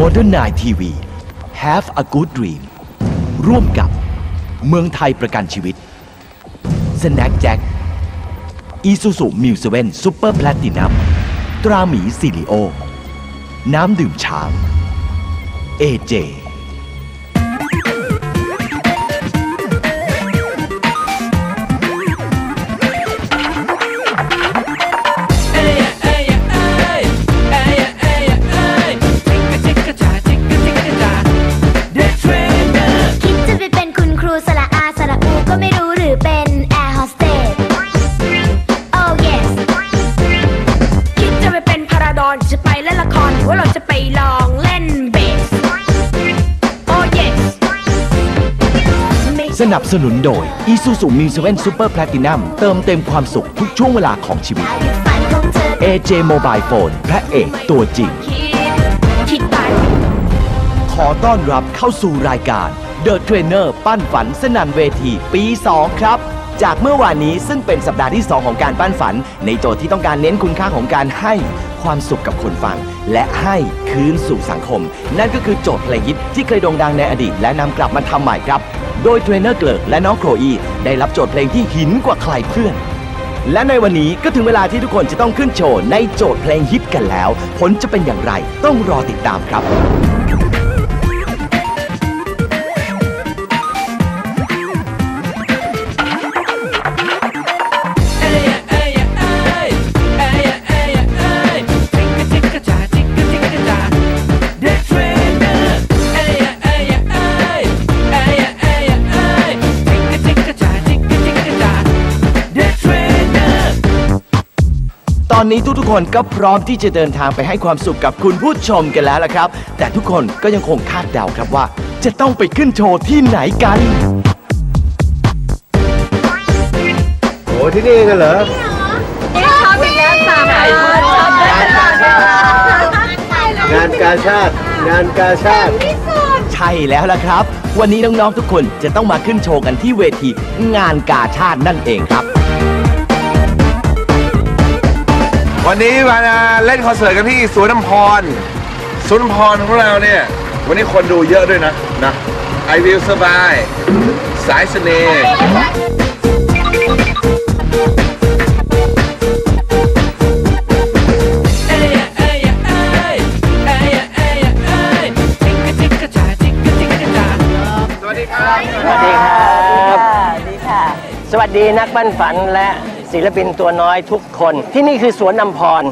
Modern Night TV Have a Good Dream ร่วมกับเมืองไทยประกันชีวิต Snack Jack Isuzu m u 7 Super Platinum ตราหมีซิลิโอ น้ำดื่มช้าง AJ นับสนุนโดย Isuzu m u 7 Super Platinum เติมเต็มความสุขทุกช่วงเวลาของชีวิตอายุฝันขอเธอ AJ Mobile Phone พระเอกตัวจริง ขอต้อนรับเข้าสู่รายการ The Trainer ปั้นฝันสนันเวทีปี 2 ครับ จากเมื่อวานนี้ซึ่งเป็นสัปดาห์ที่ 2 ของการปั้นฝัน ในโจทย์ที่ต้องการเน้นคุณค่าของการให้ความสุขกับคนฟัง และให้คืนสู่สังคม นั่นก็คือโจทย์เพลงฮิตที่เคยโด่งดังในอดีต และนำกลับมาทำใหม่ครับ โดยเทรนเนอร์เกลิกและน้องโครอีได้รับโจทย์เพลงที่หินกว่าใครเพื่อนและในวันนี้ก็ถึงเวลาที่ทุกคนจะต้องขึ้นโชว์ในโจทย์เพลงฮิตกันแล้ว ผลจะเป็นอย่างไรต้องรอติดตามครับ ตอนนี้ทุกๆคนก็พร้อมที่จะเดินทางไปให้ความสุขกับคุณผู้ชมกันแล้วละครับ แต่ทุกคนก็ยังคงคาดเดาครับว่า จะต้องไปขึ้นโชว์ที่ไหนกัน โอ้ที่นี่กันเหรองานกาชาติ งานกาชาติ ใช่แล้วล่ะครับ วันนี้น้องๆทุกคนจะต้องมาขึ้นโชว์กันที่เวทีงานกาชาตินั่นเองครับ วันนี้มาเล่นคอนเสิร์ตกันที่สวนน้ำพรสวนน้ำพรของเราเนี่ย วันนี้คนดูเยอะด้วยนะนะ I will survive สายเสน่ห์สวัสดีครับ สวัสดีครับสวัสดีนักปั้นฝันและ ศิลปินตัวน้อยทุกคน ที่นี่คือสวนนำพร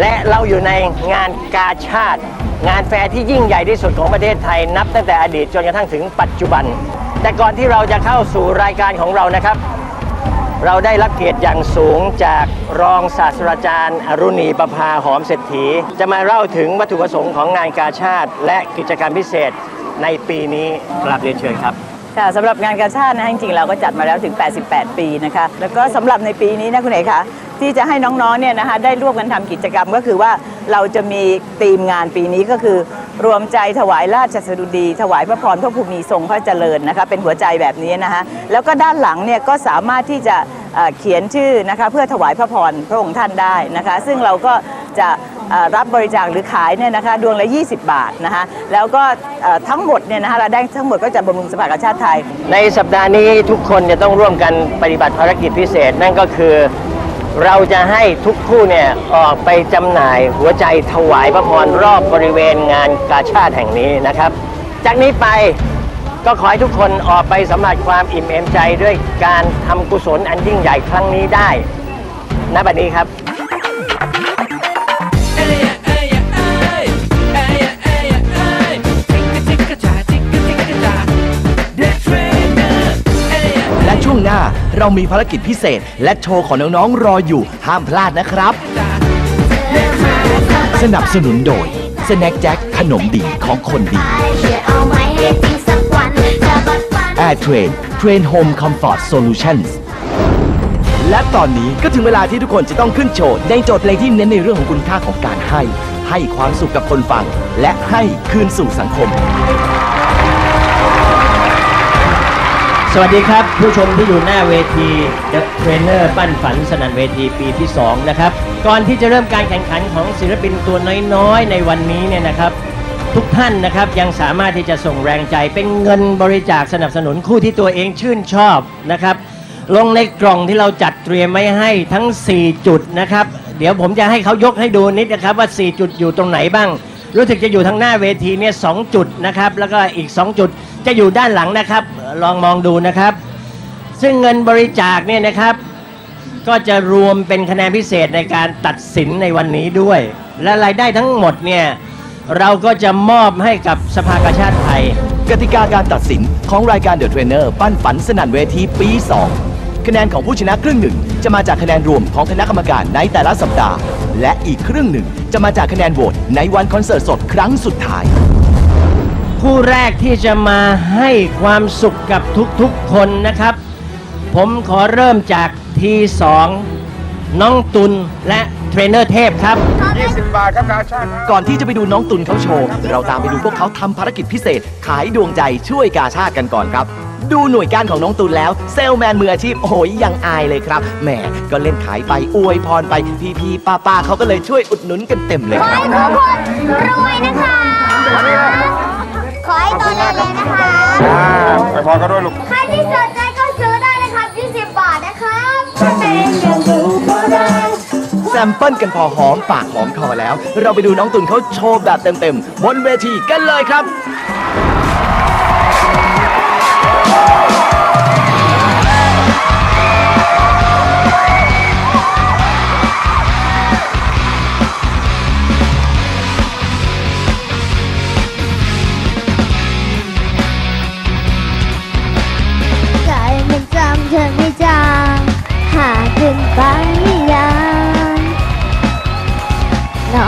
และเราอยู่ในงานกาชาติ งานแฟร์ที่ยิ่งใหญ่ที่สุดของประเทศไทยนับตั้งแต่อดีตจนกระทั่งถึงปัจจุบัน แต่ก่อนที่เราจะเข้าสู่รายการของเรานะครับ เราได้รับเกียรติอย่างสูงจากรองศาสตราจารย์ อรุณีประภาหอมเศรษฐี จะมาเล่าถึงวัตถุประสงค์ของงานกาชาติ และกิจกรรมพิเศษในปีนี้กราบเรียนเชิญครับ ค่ะสำหรับงานกาชาตินะจริงๆเราก็จัดมาแล้วถึง 88 ปีนะคะแล้วก็สำหรับในปีนี้นะคุณเอกคะที่จะให้น้องๆเนี่ยนะคะได้ร่วมกันทำกิจกรรมก็คือว่าเราจะมีธีมงานปีนี้ก็คือ รวมใจถวายราชสดุดี ถวายพระพรพระภูมิทรงพระเจริญนะคะเป็นหัวใจแบบนี้นะคะแล้วก็ด้านหลังเนี่ยก็สามารถที่จะเขียนชื่อนะคะเพื่อถวายพระพรพระองค์ท่านได้นะคะ ซึ่งเราก็ จะรับบริจาคหรือขายเนี่ยนะคะดวงละ 20 บาทนะคะแล้วก็ทั้งหมดเนี่ยนะคะเราได้ทั้งหมดก็จะบำรุงสภากาชาติไทย ในสัปดาห์นี้ทุกคนจะต้องร่วมกันปฏิบัติภารกิจพิเศษ นั่นก็คือเราจะให้ทุกคู่เนี่ยออกไปจำหน่ายหัวใจถวายพระพรรอบบริเวณงานกาชาติแห่งนี้นะครับ จากนี้ไปก็ขอให้ทุกคนออกไปสัมผัสความอิ่มเอมใจด้วยการทำกุศลอันยิ่งใหญ่ครั้งนี้ได้ณบัดนี้ครับ น้า เรามีภารกิจพิเศษ และโชว์ของน้องๆรออยู่ห้ามพลาดนะครับ สนับสนุนโดย Snack Jack ขนมดีของคนดีช่วยเอาไม้ให้จริงสักวันจะบัดฝัน Air Train Train Home Comfort Solutions และตอนนี้ก็ถึงเวลาที่ทุกคนจะต้องขึ้นโชว์ในโจทย์เพลงที่เน้นในเรื่องของคุณค่าของการให้ ให้ความสุขกับคนฟัง และให้คืนสู่สังคม สวัสดีครับ ผู้ชมที่อยู่หน้าเวที The Trainer ปั้นฝันสนันเวทีปีที่ 2 นะครับ ก่อนที่จะเริ่มการแข่งขันของศิลปินตัวน้อยๆ ในวันนี้เนี่ยนะครับ ทุกท่านนะครับยังสามารถที่จะส่งแรงใจเป็นเงินบริจาคสนับสนุนคู่ที่ตัวเองชื่นชอบนะครับ ลงในกล่องที่เราจัดเตรียมไว้ให้ทั้ง 4 จุดนะครับ เดี๋ยวผมจะให้เขายกให้ดูนิดนะครับว่า 4 จุดอยู่ตรงไหนบ้าง รู้สึกจะอยู่ทางหน้าเวทีเนี่ยสจุดนะครับ แล้วก็อีก 2 จุดจะอยู่ด้านหลังนะครับ ลองมองดูนะครับ ซึ่งเงินบริจาคเนี่ยนะครับ ก็จะรวมเป็นคะแนนพิเศษในการตัดสินในวันนี้ด้วย และรายได้ทั้งหมดเนี่ยเราก็จะมอบให้กับสภากาชาติไทย กติกาการตัดสินของรายการ The Trainer ปั้นฝันสนั่นเวทีปี 2 คะแนนของผู้ชนะครึ่งหนึ่ง จะมาจากคะแนนรวมของคณะกรรมการในแต่ละสัปดาห์ และอีกครึ่งหนึ่งจะมาจากคะแนนโหวตในวันคอนเสิร์ตสดครั้งสุดท้าย ผู้แรกที่จะมาให้ความสุขกับทุกๆคนนะครับ ผมขอเริ่มจากทีสองน้องตุลและเทรนเนอร์เทพครับ 20 บาทครับกาชาติครับก่อนที่จะไปดูน้องตุนเขาโชว์ เราตามไปดูพวกเขาทำภารกิจพิเศษ ขายดวงใจช่วยกาชาติกันก่อนครับ ดูหน่วยการของน้องตุนแล้ว เซลแมนมืออาชีพโอ้ยยังอายเลยครับ แหมก็เล่นขายไปอวยพรไปพี่พี่ป้าป้าๆเขาก็เลยช่วยอุดหนุนกันเต็มเลยขอครับ ให้ทุกคนรวยนะคะ ขอให้โตเร็วๆนะคะอ่าไปพอกันด้วยลูก ใครที่สนใจก็ซื้อได้นะครับ 20 บาทนะครับแซมเปิลกันพอหอมปากหอมคอแล้ว เราไปดูน้องตุนเขาโชว์แบบเต็มๆบนเวทีกันเลยครับใ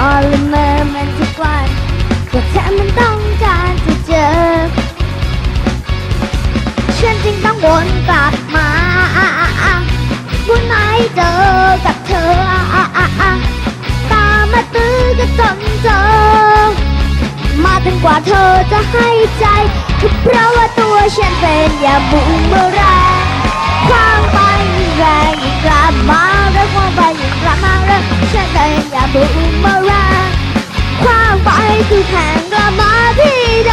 อนละเมอมันทุกวันก็แค่มันต้องการจะเจอ ฉันจึงต้องวนกลับมาบุญไหมเจอกับเธอ ตามมาตื้อก็จนเจอ มาจนกว่าเธอจะให้ใจก็เพราะว่าตัวฉันเป็นอย่าบุงเมื่อแรงความไปแรงยิ่งกลับมาแล้วความไป มาแล้วฉันเป็นอย่าบุงเมื่อแรงความไปคือแข่งกลับมาที่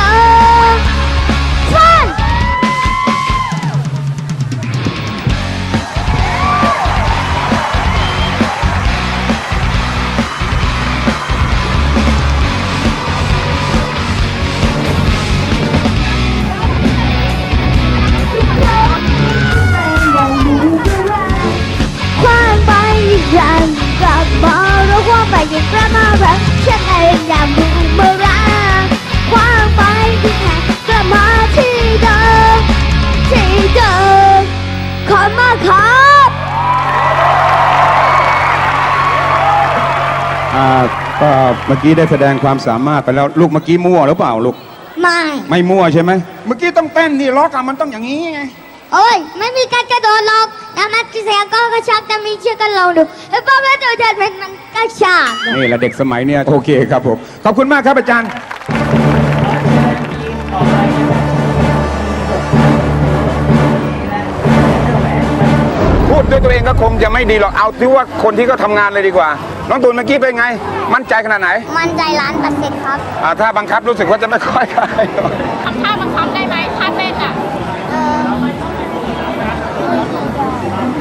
ก็เมื่อกี้ได้แสดงความสามารถไปแล้วลูกเมื่อกี้มั่วหรือเปล่าลูก ไม่ ไม่มั่วใช่ไหมเมื่อกี้ต้องเต้นนี่ล็อกอะมันต้องอย่างนี้ไงโอ้ย ไม่มีการกระโดดหรอกน้ำมันกระแสก็กระชับแต่มีเชือกกันลองดูแล้วป้าแม่ตัวจะเป็นมันกระชากนี่แหละเด็กสมัยเนี้ยโอเคครับผม ขอบคุณมากครับอาจารย์ ดด้วยตัวเองก็คงจะไม่ดีหรอกเอาที่ว่าคนที่เขาทำงานเลยดีกว่า น้องตูนเมื่อกี้เป็นไง มั่นใจขนาดไหนมันใจล้านเปอร์เซ็นต์ครับ อ่าถ้าบังคับรู้สึกว่าจะไม่ค่อยได้ทำท่าบังคับได้ไหมท่าเต้นอะเออ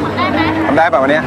ทำได้ไหม ทำได้ป่ะวันเนี้ย